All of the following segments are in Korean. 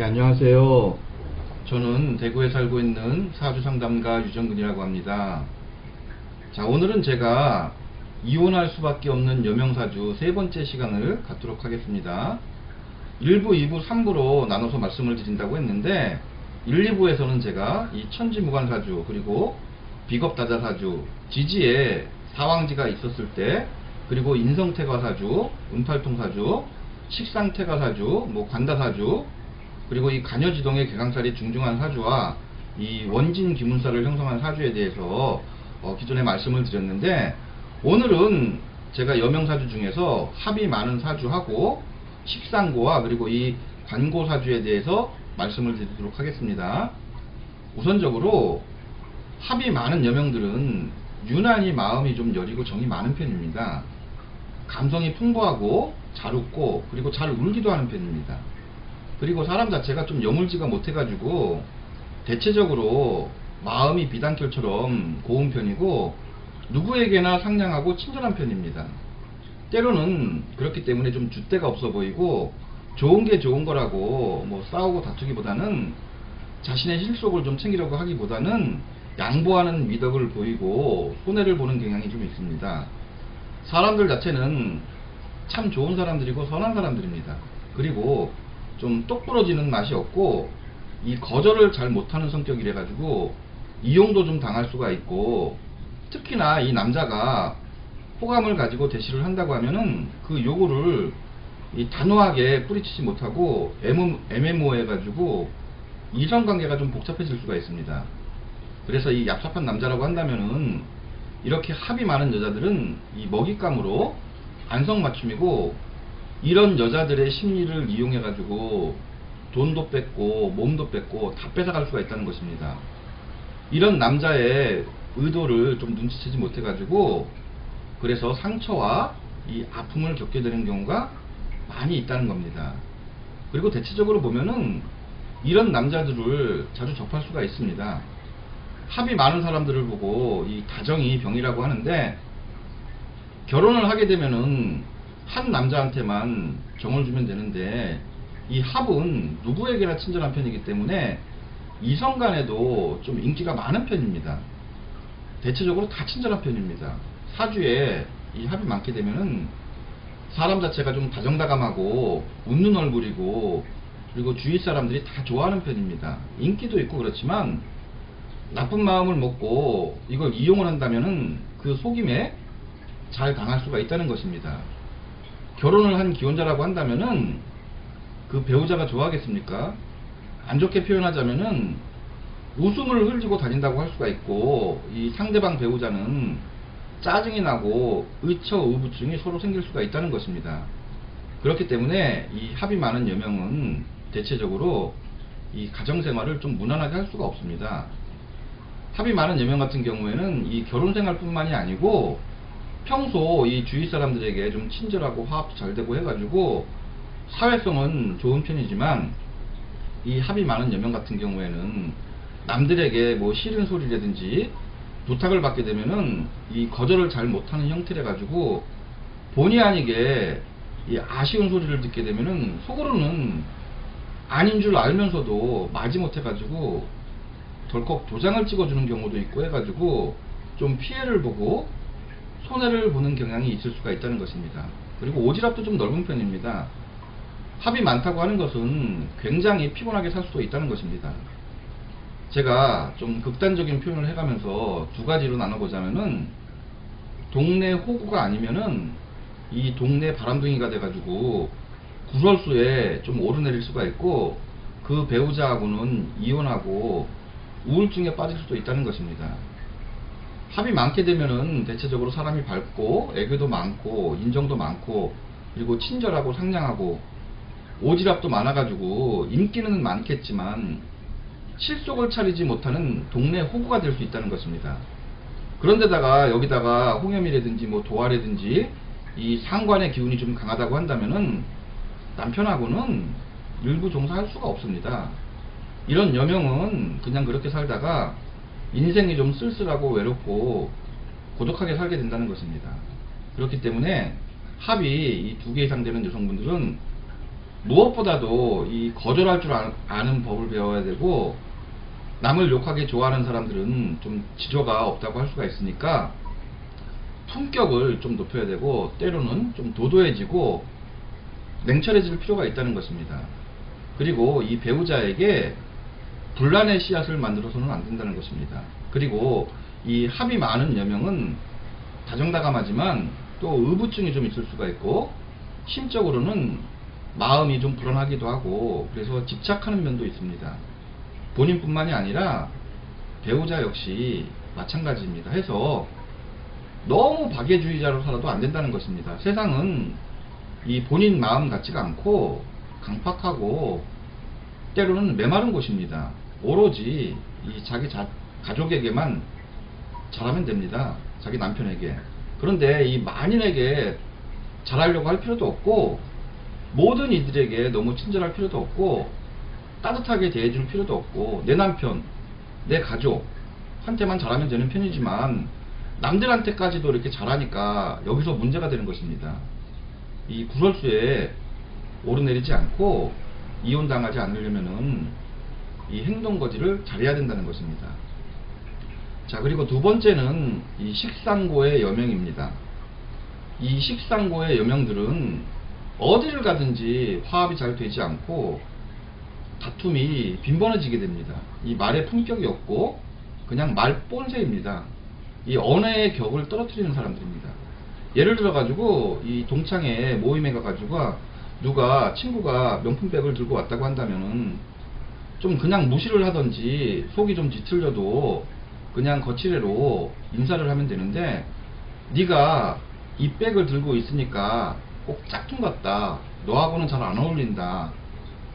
예, 안녕하세요. 저는 대구에 살고 있는 사주 상담가 유정근이라고 합니다. 자, 오늘은 제가 이혼할 수밖에 없는 여명사주 세 번째 시간을 갖도록 하겠습니다. 1부, 2부, 3부로 나눠서 말씀을 드린다고 했는데 1, 2부에서는 제가 이 천지무관사주 그리고 비겁다자사주 지지에 사왕지가 있었을 때 그리고 인성태가사주, 은팔통사주, 식상태가사주, 뭐 관다사주 그리고 이 간여지동의 개강살이 중중한 사주와 이 원진 기문사를 형성한 사주에 대해서 어, 기존에 말씀을 드렸는데 오늘은 제가 여명사주 중에서 합이 많은 사주하고 식상고와 그리고 이 관고사주에 대해서 말씀을 드리도록 하겠습니다. 우선적으로 합이 많은 여명들은 유난히 마음이 좀 여리고 정이 많은 편입니다. 감성이 풍부하고 잘 웃고 그리고 잘 울기도 하는 편입니다. 그리고 사람 자체가 좀 여물지가 못해가지고 대체적으로 마음이 비단결처럼 고운 편이고 누구에게나 상냥하고 친절한 편입니다. 때로는 그렇기 때문에 좀 줏대가 없어 보이고 좋은 게 좋은 거라고 뭐 싸우고 다투기보다는 자신의 실속을 좀 챙기려고 하기보다는 양보하는 미덕을 보이고 손해를 보는 경향이 좀 있습니다. 사람들 자체는 참 좋은 사람들이고 선한 사람들입니다. 그리고 좀 똑부러지는 맛이 없고 이 거절을 잘 못하는 성격이래 가지고 이용도 좀 당할 수가 있고 특히나 이 남자가 호감을 가지고 대시를 한다고 하면은 그 요구를 이 단호하게 뿌리치지 못하고 애매모호해 가지고 이성관계가 좀 복잡해질 수가 있습니다. 그래서 이 얍삽한 남자라고 한다면은 이렇게 합이 많은 여자들은 이 먹잇감으로 안성맞춤이고 이런 여자들의 심리를 이용해 가지고 돈도 뺏고 몸도 뺏고 다 뺏어갈 수가 있다는 것입니다. 이런 남자의 의도를 좀 눈치채지 못해 가지고 그래서 상처와 이 아픔을 겪게 되는 경우가 많이 있다는 겁니다. 그리고 대체적으로 보면은 이런 남자들을 자주 접할 수가 있습니다. 합이 많은 사람들을 보고 이 다정이 병이라고 하는데 결혼을 하게 되면은 한 남자한테만 정을 주면 되는데 이 합은 누구에게나 친절한 편이기 때문에 이성 간에도 좀 인기가 많은 편입니다. 대체적으로 다 친절한 편입니다. 사주에 이 합이 많게 되면은 사람 자체가 좀 다정다감하고 웃는 얼굴이고 그리고 주위 사람들이 다 좋아하는 편입니다. 인기도 있고 그렇지만 나쁜 마음을 먹고 이걸 이용을 한다면은 그 속임에 잘 당할 수가 있다는 것입니다. 결혼을 한 기혼자라고 한다면은 그 배우자가 좋아하겠습니까? 안 좋게 표현하자면은 웃음을 흘리고 다닌다고 할 수가 있고 이 상대방 배우자는 짜증이 나고 의처의부증이 서로 생길 수가 있다는 것입니다. 그렇기 때문에 이 합이 많은 여명은 대체적으로 이 가정생활을 좀 무난하게 할 수가 없습니다. 합이 많은 여명 같은 경우에는 이 결혼생활뿐만이 아니고 평소 이 주위 사람들에게 좀 친절하고 화합도 잘 되고 해가지고 사회성은 좋은 편이지만 이 합이 많은 여명 같은 경우에는 남들에게 뭐 싫은 소리라든지 부탁을 받게 되면은 이 거절을 잘 못하는 형태래 가지고 본의 아니게 이 아쉬운 소리를 듣게 되면은 속으로는 아닌 줄 알면서도 마지 못해 가지고 덜컥 도장을 찍어주는 경우도 있고 해가지고 좀 피해를 보고 손해를 보는 경향이 있을 수가 있다는 것입니다. 그리고 오지랖도 좀 넓은 편입니다. 합이 많다고 하는 것은 굉장히 피곤하게 살 수도 있다는 것입니다. 제가 좀 극단적인 표현을 해가면서 두 가지로 나눠보자면은 동네 호구가 아니면은 이 동네 바람둥이가 돼가지고 구설수에 좀 오르내릴 수가 있고 그 배우자하고는 이혼하고 우울증에 빠질 수도 있다는 것입니다. 합이 많게 되면은 대체적으로 사람이 밝고 애교도 많고 인정도 많고 그리고 친절하고 상냥하고 오지랖도 많아가지고 인기는 많겠지만 실속을 차리지 못하는 동네 호구가 될 수 있다는 것입니다. 그런데다가 여기다가 홍염이라든지 뭐 도화라든지 이 상관의 기운이 좀 강하다고 한다면은 남편하고는 일부 종사할 수가 없습니다. 이런 여명은 그냥 그렇게 살다가 인생이 좀 쓸쓸하고 외롭고 고독하게 살게 된다는 것입니다. 그렇기 때문에 합이 이 두 개 이상 되는 여성분들은 무엇보다도 이 거절할 줄 아- 아는 법을 배워야 되고 남을 욕하게 좋아하는 사람들은 좀 지조가 없다고 할 수가 있으니까 품격을 좀 높여야 되고 때로는 좀 도도해지고 냉철해질 필요가 있다는 것입니다. 그리고 이 배우자에게 분란의 씨앗을 만들어서는 안 된다는 것입니다. 그리고 이 합이 많은 여명은 다정다감하지만 또 의부증이 좀 있을 수가 있고 심적으로는 마음이 좀 불안하기도 하고 그래서 집착하는 면도 있습니다. 본인뿐만이 아니라 배우자 역시 마찬가지입니다. 해서 너무 박애주의자로 살아도 안 된다는 것입니다. 세상은 이 본인 마음 같지가 않고 강팍하고 때로는 메마른 곳입니다. 오로지 이 자기 자, 가족에게만 잘하면 됩니다. 자기 남편에게. 그런데 이 만인에게 잘하려고 할 필요도 없고 모든 이들에게 너무 친절할 필요도 없고 따뜻하게 대해줄 필요도 없고 내 남편, 내 가족 한테만 잘하면 되는 편이지만 남들한테까지도 이렇게 잘하니까 여기서 문제가 되는 것입니다. 이 구설수에 오르내리지 않고 이혼당하지 않으려면은 이 행동 거지를 잘해야 된다는 것입니다. 자, 그리고 두 번째는 이 식상고의 여명입니다. 이 식상고의 여명들은 어디를 가든지 화합이 잘 되지 않고 다툼이 빈번해지게 됩니다. 이 말에 품격이 없고 그냥 말 뽐새입니다. 이 언어의 격을 떨어뜨리는 사람들입니다. 예를 들어 가지고 이 동창회 모임에 가 가지고 누가 친구가 명품백을 들고 왔다고 한다면은 좀 그냥 무시를 하던지 속이 좀 뒤틀려도 그냥 거칠애로 인사를 하면 되는데 네가 이 백을 들고 있으니까 꼭 짝퉁 같다. 너하고는 잘 안 어울린다.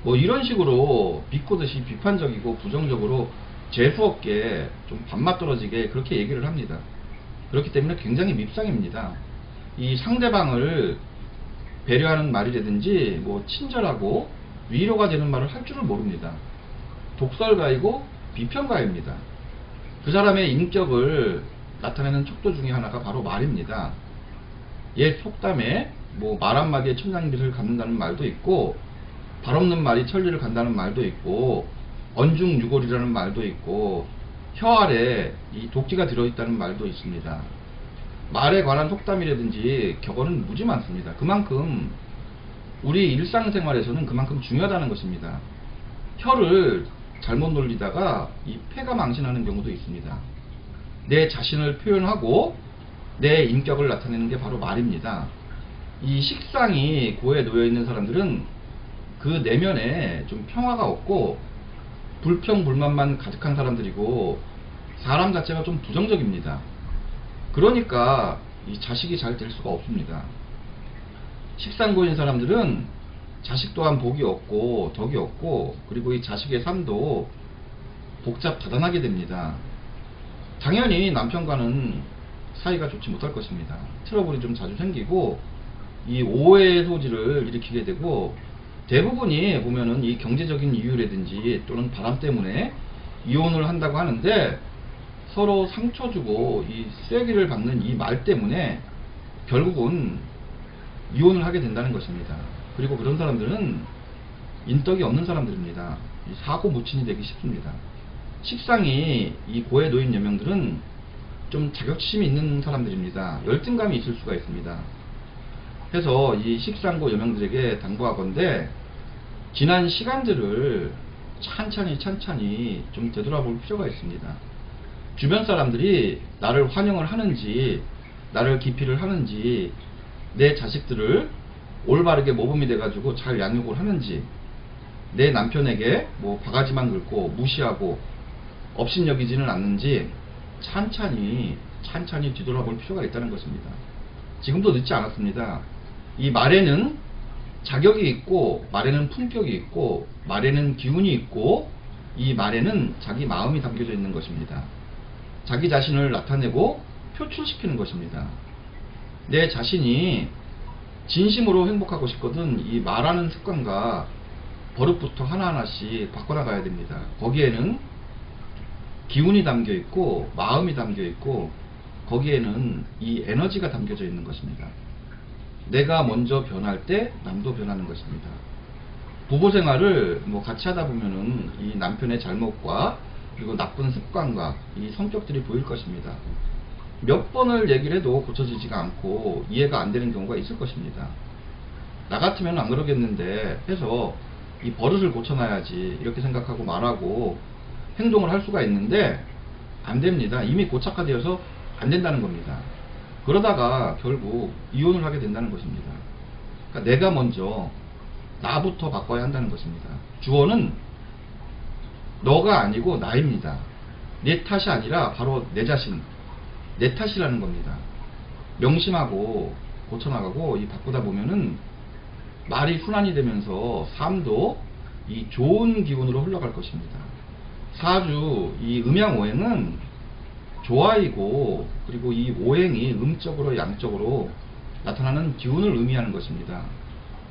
뭐 이런 식으로 비꼬듯이 비판적이고 부정적으로 재수없게 좀 밥맛 떨어지게 그렇게 얘기를 합니다. 그렇기 때문에 굉장히 밉상입니다. 이 상대방을 배려하는 말이라든지 뭐 친절하고 위로가 되는 말을 할 줄을 모릅니다. 독설가이고 비평가입니다. 그 사람의 인격을 나타내는 척도 중에 하나가 바로 말입니다. 옛 속담에 뭐 말 한마디에 천냥빚을 갚는다는 말도 있고 발 없는 말이 천리를 간다는 말도 있고 언중유골이라는 말도 있고 혀 아래 이 독지가 들어있다는 말도 있습니다. 말에 관한 속담이라든지 격언은 무지 많습니다. 그만큼 우리 일상생활에서는 그만큼 중요하다는 것입니다. 혀를 잘못 놀리다가 이 폐가 망신하는 경우도 있습니다. 내 자신을 표현하고 내 인격을 나타내는 게 바로 말입니다. 이 식상이 고에 놓여 있는 사람들은 그 내면에 좀 평화가 없고 불평 불만만 가득한 사람들이고 사람 자체가 좀 부정적입니다. 그러니까 이 자식이 잘 될 수가 없습니다. 식상고인 사람들은 자식 또한 복이 없고 덕이 없고 그리고 이 자식의 삶도 복잡 다단하게 됩니다. 당연히 남편과는 사이가 좋지 못할 것입니다. 트러블이 좀 자주 생기고 이 오해의 소지를 일으키게 되고 대부분이 보면은 이 경제적인 이유라든지 또는 바람 때문에 이혼을 한다고 하는데 서로 상처 주고 이 쐐기를 박는 이 말 때문에 결국은 이혼을 하게 된다는 것입니다. 그리고 그런 사람들은 인덕이 없는 사람들입니다. 이 사고 무친이 되기 쉽습니다. 식상이 이 고에 놓인 여명들은 좀 자격심이 있는 사람들입니다. 열등감이 있을 수가 있습니다. 해서 이 식상고 여명들에게 당부하건대 지난 시간들을 찬찬히 찬찬히 좀 되돌아볼 필요가 있습니다. 주변 사람들이 나를 환영을 하는지 나를 기피를 하는지 내 자식들을 올바르게 모범이 돼가지고 잘 양육을 하는지 내 남편에게 뭐 바가지만 긁고 무시하고 업신여기지는 않는지 찬찬히 찬찬히 뒤돌아볼 필요가 있다는 것입니다. 지금도 늦지 않았습니다. 이 말에는 자격이 있고 말에는 품격이 있고 말에는 기운이 있고 이 말에는 자기 마음이 담겨져 있는 것입니다. 자기 자신을 나타내고 표출시키는 것입니다. 내 자신이 진심으로 행복하고 싶거든 이 말하는 습관과 버릇부터 하나하나씩 바꿔나가야 됩니다. 거기에는 기운이 담겨 있고 마음이 담겨 있고 거기에는 이 에너지가 담겨져 있는 것입니다. 내가 먼저 변할 때 남도 변하는 것입니다. 부부 생활을 뭐 같이 하다 보면은 이 남편의 잘못과 그리고 나쁜 습관과 이 성격들이 보일 것입니다. 몇 번을 얘기를 해도 고쳐지지가 않고 이해가 안 되는 경우가 있을 것입니다. 나 같으면 안 그러겠는데 해서 이 버릇을 고쳐놔야지 이렇게 생각하고 말하고 행동을 할 수가 있는데 안 됩니다. 이미 고착화되어서 안 된다는 겁니다. 그러다가 결국 이혼을 하게 된다는 것입니다. 그러니까 내가 먼저 나부터 바꿔야 한다는 것입니다. 주어는 너가 아니고 나입니다. 내 탓이 아니라 바로 내 자신, 내 탓이라는 겁니다. 명심하고 고쳐나가고 이 바꾸다 보면은 말이 순환이 되면서 삶도 이 좋은 기운으로 흘러갈 것입니다. 사주 이 음양 오행은 조화이고 그리고 이 오행이 음적으로 양적으로 나타나는 기운을 의미하는 것입니다.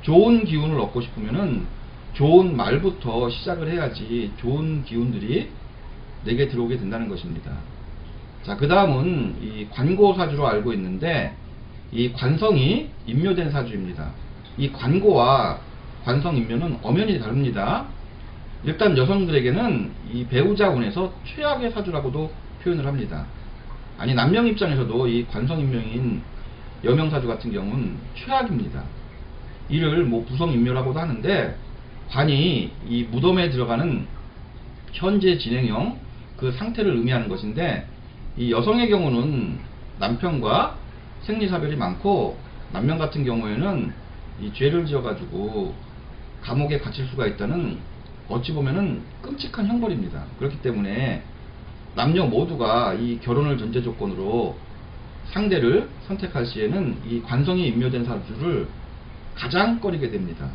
좋은 기운을 얻고 싶으면은 좋은 말부터 시작을 해야지 좋은 기운들이 내게 들어오게 된다는 것입니다. 자, 그 다음은 이 관고 사주로 알고 있는데 이 관성이 임묘된 사주입니다. 이 관고와 관성 임묘는 엄연히 다릅니다. 일단 여성들에게는 이 배우자 운에서 최악의 사주라고도 표현을 합니다. 아니 남명 입장에서도 이 관성 임명인 여명 사주 같은 경우는 최악입니다. 이를 뭐 부성 임묘라고도 하는데 관이 이 무덤에 들어가는 현재 진행형 그 상태를 의미하는 것인데 이 여성의 경우는 남편과 생리사별이 많고 남명 같은 경우에는 이 죄를 지어가지고 감옥에 갇힐 수가 있다는 어찌 보면은 끔찍한 형벌입니다. 그렇기 때문에 남녀 모두가 이 결혼을 전제 조건으로 상대를 선택할 시에는 이 관성이 임묘된 사주를 가장 꺼리게 됩니다.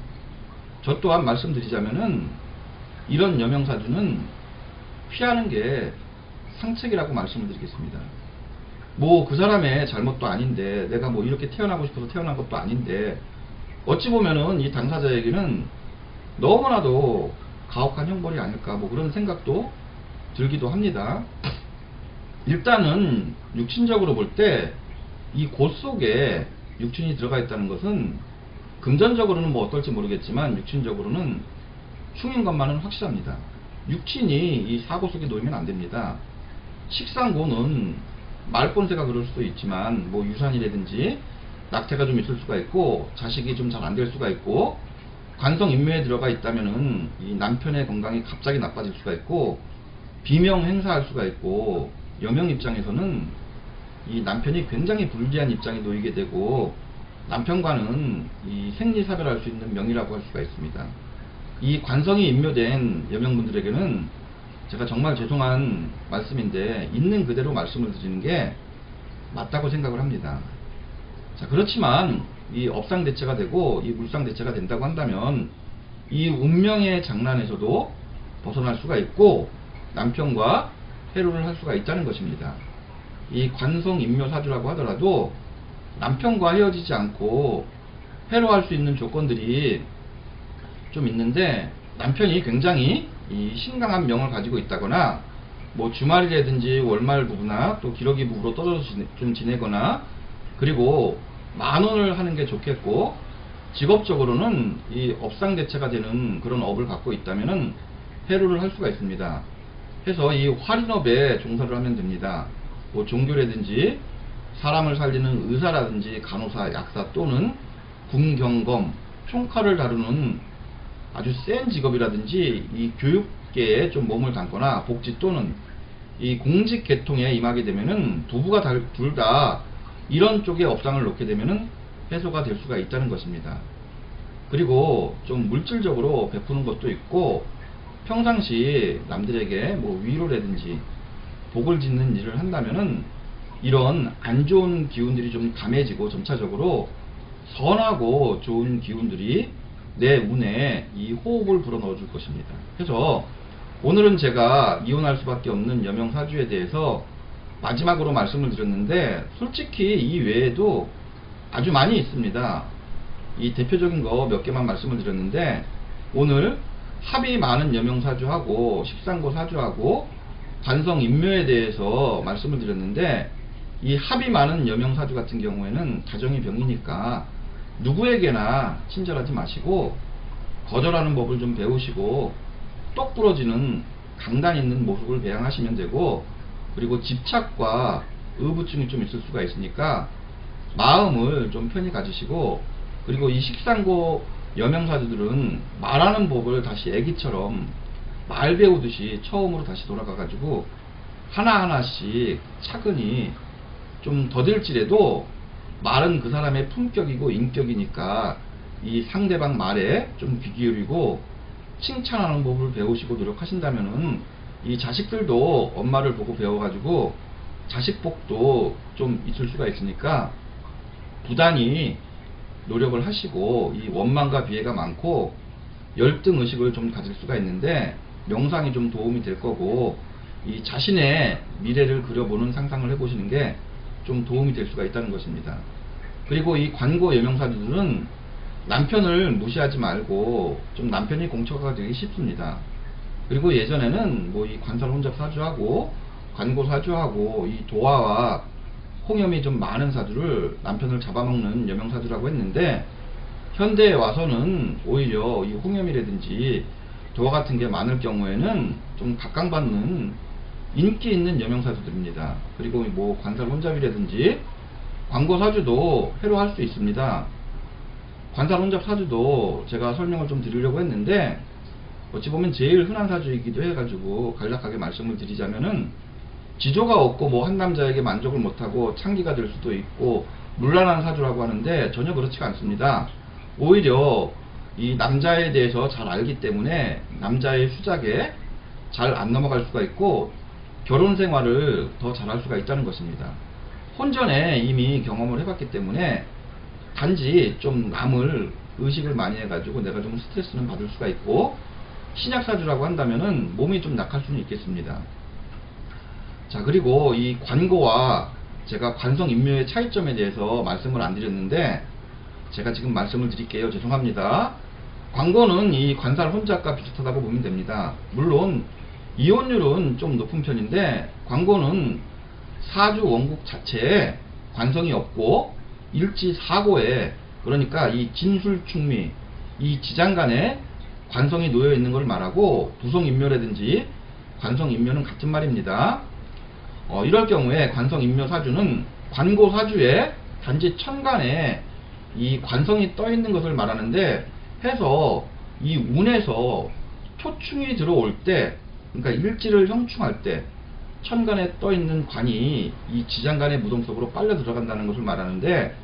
저 또한 말씀드리자면은 이런 여명사주는 피하는 게 상책이라고 말씀을 드리겠습니다. 뭐 그 사람의 잘못도 아닌데 내가 뭐 이렇게 태어나고 싶어서 태어난 것도 아닌데 어찌 보면은 이 당사자에게는 너무나도 가혹한 형벌이 아닐까 뭐 그런 생각도 들기도 합니다. 일단은 육신적으로 볼 때 이 곳 속에 육신이 들어가 있다는 것은 금전적으로는 뭐 어떨지 모르겠지만 육신적으로는 충인 것만은 확실합니다. 육신이 이 사고 속에 놓이면 안 됩니다. 식상고는 말본새가 그럴 수도 있지만 뭐 유산이라든지 낙태가 좀 있을 수가 있고 자식이 좀 잘 안 될 수가 있고 관성 인묘에 들어가 있다면은 이 남편의 건강이 갑자기 나빠질 수가 있고 비명 행사할 수가 있고 여명 입장에서는 이 남편이 굉장히 불리한 입장에 놓이게 되고 남편과는 이 생리 사별할 수 있는 명이라고 할 수가 있습니다. 이 관성이 임묘된 여명분들에게는 제가 정말 죄송한 말씀인데 있는 그대로 말씀을 드리는 게 맞다고 생각을 합니다. 자 그렇지만 이 업상 대체가 되고 이 물상 대체가 된다고 한다면 이 운명의 장난에서도 벗어날 수가 있고 남편과 해로를 할 수가 있다는 것입니다. 이 관성 임묘사주라고 하더라도 남편과 헤어지지 않고 해로할 수 있는 조건들이 좀 있는데 남편이 굉장히 이 신강한 명을 가지고 있다거나 뭐 주말이라든지 월말 부부나 또 기러기 부부로 떨어져 지내, 좀 지내거나 그리고 만원을 하는 게 좋겠고 직업적으로는 이 업상 대체가 되는 그런 업을 갖고 있다면은 해로를 할 수가 있습니다. 해서 이 활인업에 종사를 하면 됩니다. 뭐 종교라든지 사람을 살리는 의사라든지 간호사, 약사 또는 군경검, 총칼을 다루는 아주 센 직업이라든지 이 교육계에 좀 몸을 담거나 복지 또는 이 공직 계통에 임하게 되면은 부부가 둘 다 이런 쪽에 업장을 놓게 되면은 해소가 될 수가 있다는 것입니다. 그리고 좀 물질적으로 베푸는 것도 있고 평상시 남들에게 뭐 위로라든지 복을 짓는 일을 한다면은 이런 안 좋은 기운들이 좀 감해지고 점차적으로 선하고 좋은 기운들이 내 운에 이 호흡을 불어넣어 줄 것입니다. 그래서 오늘은 제가 이혼할 수밖에 없는 여명사주에 대해서 마지막으로 말씀을 드렸는데 솔직히 이 외에도 아주 많이 있습니다. 이 대표적인 거 몇 개만 말씀을 드렸는데 오늘 합이 많은 여명사주하고 십상고 사주하고 관성 인묘에 대해서 말씀을 드렸는데 이 합이 많은 여명사주 같은 경우에는 가정의 병이니까 누구에게나 친절하지 마시고 거절하는 법을 좀 배우시고 똑 부러지는 강단 있는 모습을 배양하시면 되고 그리고 집착과 의부증이 좀 있을 수가 있으니까 마음을 좀 편히 가지시고 그리고 이 식상고 여명사주들은 말하는 법을 다시 애기처럼 말 배우듯이 처음으로 다시 돌아가 가지고 하나하나씩 차근히 좀 더딜지라도 말은 그 사람의 품격이고 인격이니까 이 상대방 말에 좀 귀 기울이고 칭찬하는 법을 배우시고 노력하신다면은 이 자식들도 엄마를 보고 배워가지고 자식 복도 좀 있을 수가 있으니까 부단히 노력을 하시고 이 원망과 비애가 많고 열등 의식을 좀 가질 수가 있는데 명상이 좀 도움이 될 거고 이 자신의 미래를 그려보는 상상을 해보시는 게 좀 도움이 될 수가 있다는 것입니다. 그리고 이 관고 여명사주들은 남편을 무시하지 말고 좀 남편이 공처가 되기 쉽습니다. 그리고 예전에는 뭐 이 관살 혼잡 사주하고 관고 사주하고 이 도화와 홍염이 좀 많은 사주를 남편을 잡아먹는 여명사주라고 했는데 현대에 와서는 오히려 이 홍염이라든지 도화 같은 게 많을 경우에는 좀 각광받는 인기 있는 여명사주들입니다. 그리고 뭐 관살 혼잡이라든지 광고 사주도 회로할 수 있습니다. 관살 혼잡 사주도 제가 설명을 좀 드리려고 했는데 어찌 보면 제일 흔한 사주이기도 해가지고 간략하게 말씀을 드리자면은 지조가 없고 뭐 한 남자에게 만족을 못하고 창기가 될 수도 있고 물란한 사주라고 하는데 전혀 그렇지가 않습니다. 오히려 이 남자에 대해서 잘 알기 때문에 남자의 수작에 잘 안 넘어갈 수가 있고 결혼 생활을 더 잘할 수가 있다는 것입니다. 혼전에 이미 경험을 해봤기 때문에 단지 좀 남을 의식을 많이 해가지고 내가 좀 스트레스는 받을 수가 있고 신약사주라고 한다면은 몸이 좀 약할 수는 있겠습니다. 자 그리고 이 관고와 제가 관성 인묘의 차이점에 대해서 말씀을 안 드렸는데 제가 지금 말씀을 드릴게요. 죄송합니다. 광고는 이 관살 혼잡과 비슷하다고 보면 됩니다. 물론 이혼율은 좀 높은 편인데 광고는 사주 원국 자체에 관성이 없고 일지 사고에 그러니까 이 진술충미 이 지장간에 관성이 놓여 있는 걸 말하고 부성인묘라든지 관성인묘는 같은 말입니다. 어, 이럴 경우에 관성인묘 사주는 관고 사주에 단지 천간에 이 관성이 떠 있는 것을 말하는데 해서 이 운에서 초충이 들어올 때 그러니까 일지를 형충할 때 천간에 떠 있는 관이 이 지장간의 무덤 속으로 빨려 들어간다는 것을 말하는데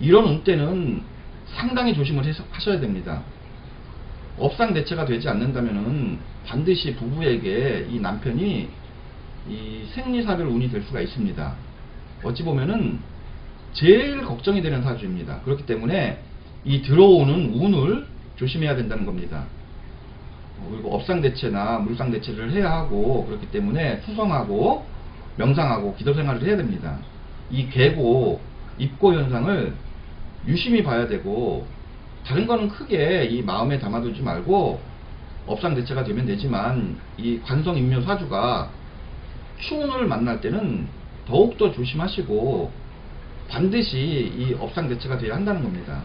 이런 운 때는 상당히 조심을 해서 하셔야 됩니다. 업상 대체가 되지 않는다면은 반드시 부부에게 이 남편이 이 생리사별 운이 될 수가 있습니다. 어찌 보면은 제일 걱정이 되는 사주입니다. 그렇기 때문에 이 들어오는 운을 조심해야 된다는 겁니다. 그리고 업상대체나 물상대체를 해야 하고 그렇기 때문에 수성하고 명상하고 기도 생활을 해야 됩니다. 이 계고 입고 현상을 유심히 봐야 되고 다른 거는 크게 이 마음에 담아두지 말고 업상대체가 되면 되지만 이 관성인묘 사주가 추운을 만날 때는 더욱더 조심하시고 반드시 이 업상대체가 돼야 한다는 겁니다.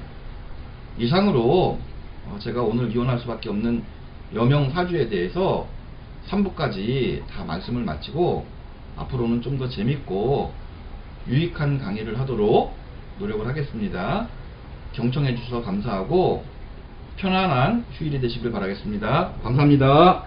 이상으로 어, 제가 오늘 이혼할 수밖에 없는 여명 사주에 대해서 3부까지 다 말씀을 마치고 앞으로는 좀 더 재밌고 유익한 강의를 하도록 노력을 하겠습니다. 경청해 주셔서 감사하고 편안한 휴일이 되시길 바라겠습니다. 감사합니다.